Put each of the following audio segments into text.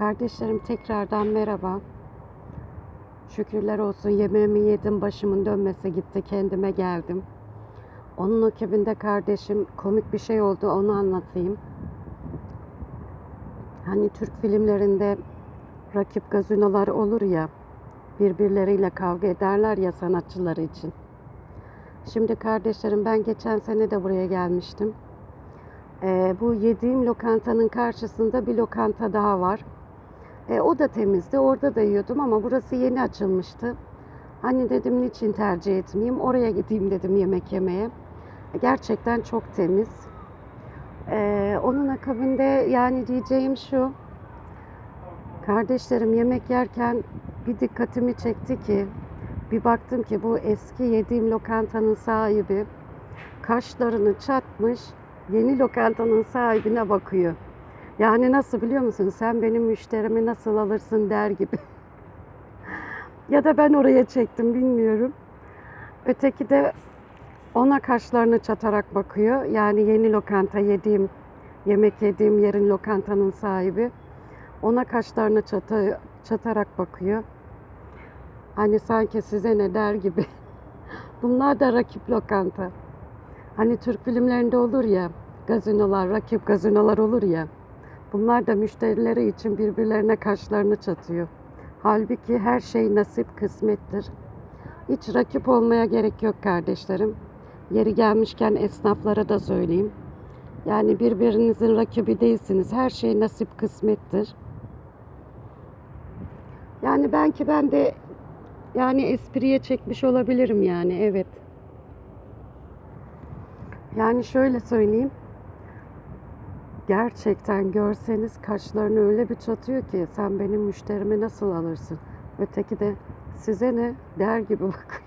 Kardeşlerim tekrardan merhaba. Şükürler olsun yemeğimi yedim, başımın dönmesi gitti, kendime geldim. Onun akabinde kardeşim komik bir şey oldu, onu anlatayım. Hani Türk filmlerinde rakip gazinolar olur ya, birbirleriyle kavga ederler ya sanatçıları için. Şimdi kardeşlerim ben geçen sene de buraya gelmiştim. Ee, bu yediğim lokantanın karşısında bir lokanta daha var. E, o da temizdi. Orada da yiyordum ama burası yeni açılmıştı. Hani dedim niçin tercih etmeyeyim? Oraya gideyim dedim yemek yemeye. Gerçekten çok temiz. E, onun akabinde yani diyeceğim şu. Kardeşlerim yemek yerken bir dikkatimi çekti ki bir baktım ki bu eski yediğim lokantanın sahibi kaşlarını çatmış yeni lokantanın sahibine bakıyor. Yani nasıl biliyor musun? Sen benim müşterimi nasıl alırsın der gibi. ya da ben oraya çektim bilmiyorum. Öteki de ona kaşlarını çatarak bakıyor. Yani yeni lokanta yediğim, yemek yediğim yerin lokantanın sahibi. Ona kaşlarını çata, çatarak bakıyor. Hani sanki size ne der gibi. Bunlar da rakip lokanta. Hani Türk filmlerinde olur ya, gazinolar, rakip gazinolar olur ya. Bunlar da müşterileri için birbirlerine kaşlarını çatıyor. Halbuki her şey nasip kısmettir. Hiç rakip olmaya gerek yok kardeşlerim. Yeri gelmişken esnaflara da söyleyeyim. Yani birbirinizin rakibi değilsiniz. Her şey nasip kısmettir. Yani ben ki ben de yani espriye çekmiş olabilirim yani evet. Yani şöyle söyleyeyim. Gerçekten görseniz kaşlarını öyle bir çatıyor ki sen benim müşterimi nasıl alırsın? Öteki de size ne der gibi bakıyor.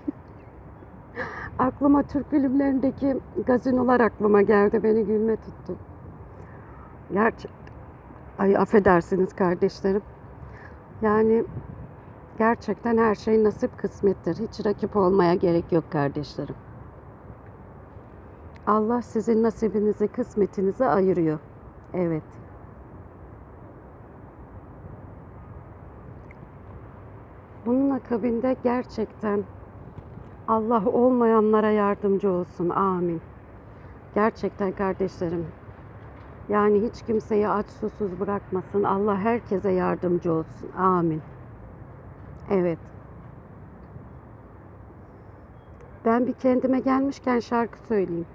aklıma Türk filmlerindeki gazinolar aklıma geldi. Beni gülme tuttu. Gerçek. Ay affedersiniz kardeşlerim. Yani gerçekten her şey nasip kısmettir. Hiç rakip olmaya gerek yok kardeşlerim. Allah sizin nasibinizi, kısmetinizi ayırıyor. Evet. Bunun akabinde gerçekten Allah olmayanlara yardımcı olsun. Amin. Gerçekten kardeşlerim. Yani hiç kimseyi aç susuz bırakmasın. Allah herkese yardımcı olsun. Amin. Evet. Ben bir kendime gelmişken şarkı söyleyeyim.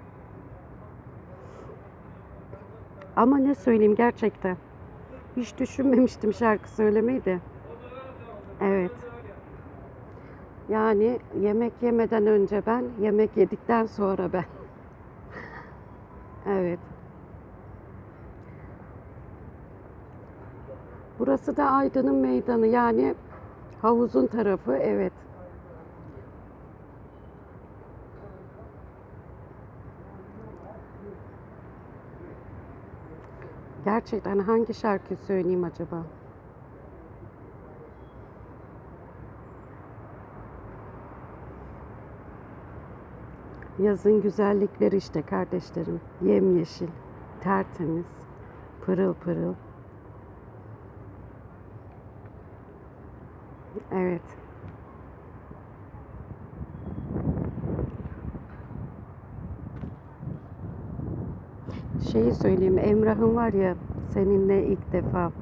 Ama ne söyleyeyim gerçekten. Hiç düşünmemiştim şarkı söylemeyi de. Evet. Yani yemek yemeden önce ben, yemek yedikten sonra ben. evet. Burası da Aydın'ın meydanı yani havuzun tarafı evet. Gerçekten hangi şarkı söyleyeyim acaba? Yazın güzellikleri işte kardeşlerim. Yemyeşil, tertemiz, pırıl pırıl. Evet. Şeyi söyleyeyim, Emrah'ın var ya seninle ilk defa.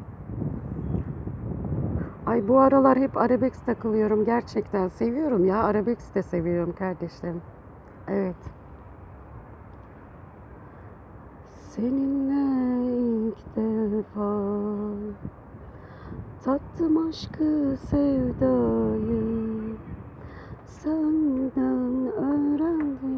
Ay bu aralar hep arabesk takılıyorum gerçekten. Seviyorum ya, arabesk de seviyorum kardeşlerim. Evet. Seninle ilk defa tattım aşkı sevdayı Senden öğrendim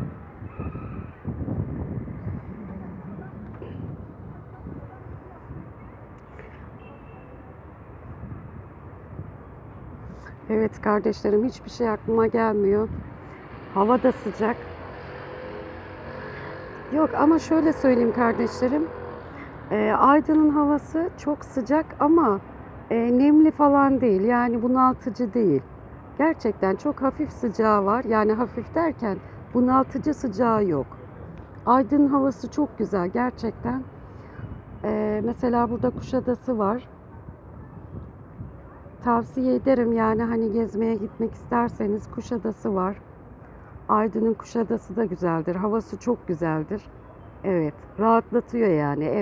Evet kardeşlerim hiçbir şey aklıma gelmiyor. Hava da sıcak. Yok ama şöyle söyleyeyim kardeşlerim. Ee, Aydın'ın havası çok sıcak ama e, nemli falan değil. Yani bunaltıcı değil. Gerçekten çok hafif sıcağı var. Yani hafif derken bunaltıcı sıcağı yok. Aydın havası çok güzel gerçekten. Ee, mesela burada Kuşadası var. Tavsiye ederim yani hani gezmeye gitmek isterseniz Kuşadası var. Aydın'ın Kuşadası da güzeldir. Havası çok güzeldir. Evet, rahatlatıyor yani.